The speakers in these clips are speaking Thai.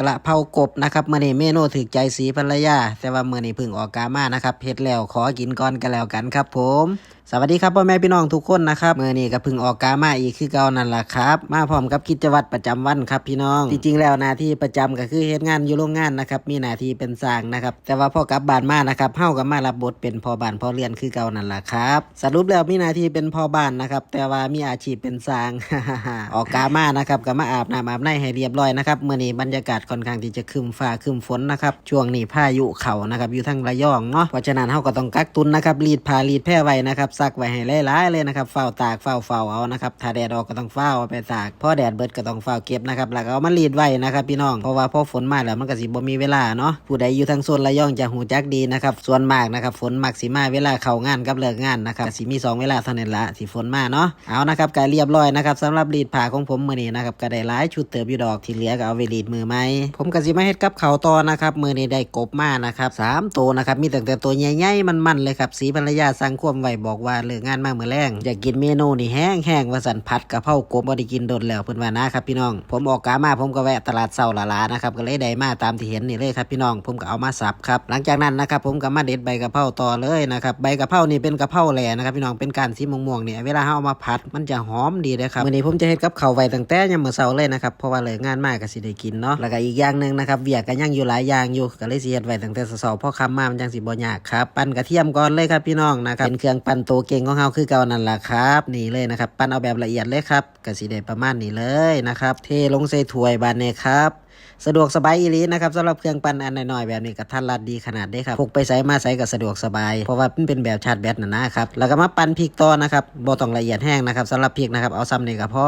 กระเพรากบนะครับเมื่อนี้เมนูถึกใจสีภรรยา แต่ว่าเมื่อนี้พึ่งออกกามานะครับเฮ็ดแล้วขอกินก่อนกันแล้วกันครับ ผม สวัสดีครับพ่อแม่พี่น้องทุกคนนะครับเมื่อนี้ก็พึ่งออกกามาอีกคือเก่านั่นแหละครับ มาพร้อมกับกิจวัตรประจำวันครับพี่น้อง จริงๆแล้วหน้าที่ประจำก็คือเฮ็ดงานอยู่โรงงานนะครับมีหน้าที่เป็นสร้างนะครับแต่ว่าพ่อกลับบ้านมานะครับเฮาก็มารับบทเป็นพ่อบ้านพ่อเรือนคือเก่านั่นแหละครับสรุปแล้วมีหน้าที่เป็นพ่อบ้านนะครับแต่ว่ามีอาชีพเป็นสร้างออกกามานะครับก็มาอาบน้ำอาบในให้เรียบร้อยนะครับเมื่อนี้บรรยากาศค่อนข้างที่จะครึมฟ้าครึมฝนนะครับช่วงนี้พายุเข่านะครับอยู่ทั้งระยองเนาะเพราะฉะนั้นเฮาก็ต้องกักตุนนะครับรีดผ้ารีดแพร่ไว้นะครับซักไว้ให้หลายๆเลยนะครับเฝ้าตากเฝ้าเฝ้าเอานะครับถ้าแดดออกก็ต้องเฝ้าเอาไปตากพอแดดเบิดก็ต้องเฝ้าเก็บนะครับแล้วก็เอามารีดไว้นะครับพี่น้องเพราะว่าพอฝนมาแล้วมันก็สิบ่มีเวลาเนาะผู้ใดอยู่ทางโซนระยองจะหูจักดีนะครับส่วนมากนะครับฝนมักสิมาเวลาเข้างานกับเลิกงานนะครับสิมีสองเวลาเท่านั้นละสิฝนมาเนาะเอานะครับก็เรียบร้อยนะครับสำหรับรีดผ้าของผมมื้อนี้นะครับก็ได้หลายชุดเติบอยู่ดอกที่เหลือก็เอาไปรีดมือไหมผมก็สิมาเฮ็ดกับเขาต่อนะครับมือนี้ได้กบมานะครับสามตัวนะครับมีตั้งแต่ตัวใหญ่ๆมันๆเลยครับสีภรรยาสั่งควมไว้บอกว่าเลิกงานมาเมื้อแรงอยากกินเมนูนี่แห้งๆว่าสันผัดกะเพรากบบ่ได้กินโดนแล้วเพิ่นว่านะครับพี่น้อง ผมออกกามาผมก็แวะตลาดเซาละลานะครับก็เลยได้มาตามที่เห็นนี่เลยครับพี่น้องผมก็เอามาสับครับหลังจากนั้นนะครับผมก็มาเด็ดใบกะเพราต่อเลยนะครับใบกะเพรานี่เป็นกะเพราแหล่นะครับพี่น้องเป็นการสีม่วงๆเนี่ยเวลาเฮาเอามาผัดมันจะหอมดีเลยครับมื้อนี้ผมจะเฮ็ดกับข้าวไว้ตั้งแต่ยามมื้อเช้าเลยนะครับเพราะว่าเลิกงานมาก็สิได้กินเนาะแล้วก็อีกอย่างหนึ่งนะครับเวียกก็ยังอยู่หลายอย่างอยู่ก็เลยสิเฮ็ดไว้ตั้งแต่เช้าๆพอคำมามันจังสิบ่ยากครับปั่นกระเทียมก่อนเลยครับพี่น้องนะครับเป็นเครื่องปั่นโตเก่งของเฮาคือเก่านั่นแหละครับนี่เลยนะครับปั่นเอาแบบละเอียดเลยครับก็สิได้ประมาณนี้เลยนะครับเทลงใส่ถ้วยบานนี้ครับสะดวกสบายอีลีนะครับสำหรับเครื่องปั่นอันน้อยๆแบบนี้ก็ทันรัดดีขนาดได้ครับพกไปใส่มาใส่ก็สะดวกสบาย เพราะว่ามันเป็นแบบชาร์จแบตนะนะครับแล้วก็มาปั่นพริกต่อนะครับบ่ต้องละเอียดแห้งนะครับสำหรับพริกนะครับเอาซ้ำนี่ก็พอ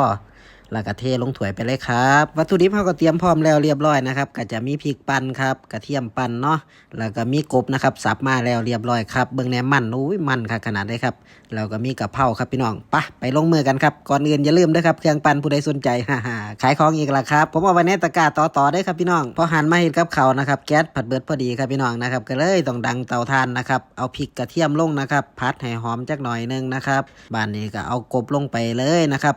แล้วก็เทลงถ้วยไปเลยครับ วัตถุดิบเราก็เตรียมพร้อมแล้วเรียบร้อยนะครับก็จะมีพริกปั่นครับกระเทียมปั่นเนาะแล้วก็มีกบนะครับสับมาแล้วเรียบร้อยครับเบิ่งแหนมันอุ้ยมันค่ะขนาดได้ครับแล้วก็มีกะเพราครับพี่น้องปะไปลงมือกันครับก่อนอื่นอย่าลืมด้วยครับเครื่องปั่นผู้ใดสนใจฮ่าฮ่าขายของอีกแล้วครับ ผมเอาไว้ในตะกร้าต่อต่อได้ครับพี่น้องพอหันมาเห็นกับเขานะครับแก๊สผัดเบิดพอดีครับพี่น้องนะครับก็เลยต้องดังเตาถ่านนะครับเอาพริกกระเทียมลงนะครับพัดให้หอมจักหน่อยนึงนะครับบ้านนี้ก็เอากบลงไปเลยนะครับ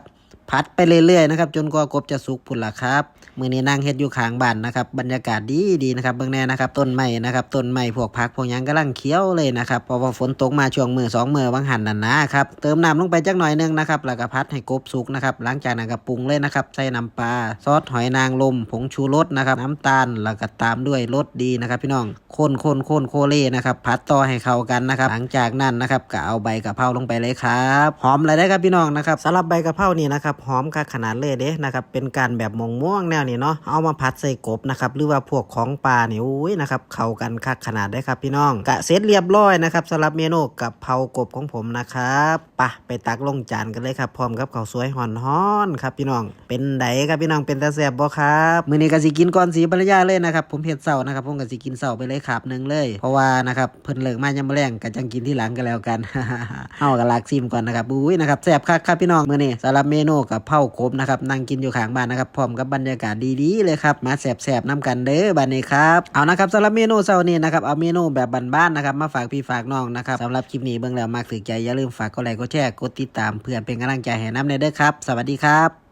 พัดไปเรื่อยๆนะครับจนกว่ากบจะสุกพุ่นละครับมือนี้นั่งเฮ็ดอยู่ข้างบ้านนะครับบรรยากาศดีดีๆนะครับเบื้องแน่นะครับต้นไม้นะครับต้นไม้พวกผักพวกยังกำลังเขียวเลยนะครับเพราะว่าฝนตกมาช่วงมือสองมือวังหันนั่นนะครับเติมน้ำลงไปจักหน่อยนึงนะครับแล้วก็พัดให้กบสุกนะครับหลังจากนั้นก็ปรุงเลยนะครับใส่น้ำปลาซอสหอยนางรมผงชูรสนะครับน้ำตาลแล้วก็ตามด้วยรสดีนะครับ พี่น้องคนคนคนโคเล่นะครับพัดต่อให้เข้ากันนะครับ หลังจากนั้นนะครับก็เอาใบกะเพราลงไปเลยครับหอมเลยได้ครับพี่น้องนะครับสำหรับใบกะเพรานี่นะครับหอมคักขนาดเลยเด้นะครับเป็นการแบบมงม่วงแนวนี้เนาะเอามาพัดใส่กบนะครับหรือว่าพวกของปลาเนี่ยอุ้ยนะครับเข้ากันคักขนาดได้ครับพี่น้องกะเสร็จเรียบร้อยนะครับสำหรับเมนูกับเพรากบของผมนะครับปะไปตักลงจานกันเลยครับพร้อมกับข้าวสวยห่อนครับพี่น้อง เป็นไดครับพี่น้องเป็นตาแซ่บบ่ครับมื้อนี้ก็สิกินก่อนสีภรรยาเลยนะครับผมเฮ็ดเช้านะครับผมก็สิกินเช้าไปเลยครับหนึ่งเลย เพราะว่านะครับเพิ่นเลิกมายามมื้อแลงก็จังกินที่หลังก็แล้วกันเฮาก็ลากซิมก่อนนะครับอุ้ยนะครับแซ่บคักครับพี่น้องมื้อนี้สำหรับเมนูกับเผาคบนะครับนั่งกินอยู่ข้างบ้านนะครับพร้อมกับบรรยากาศดีๆเลยครับมาแซ่บๆน้ำกันเด้อบัดนี้ครับเอานะครับสำหรับเมนูเช้านี้นะครับเอาเมนูแบบบ้านๆนะครับมาฝากพี่ฝากน้องนะครับสำหรับคลิปนี้เบื้องแล้วมากถึกใจอย่าลืมฝากกดไลค์กดแชร์กดติดตามเพื่อเป็นกำลังใจให้น้ำในเด้อครับ สวัสดีครับ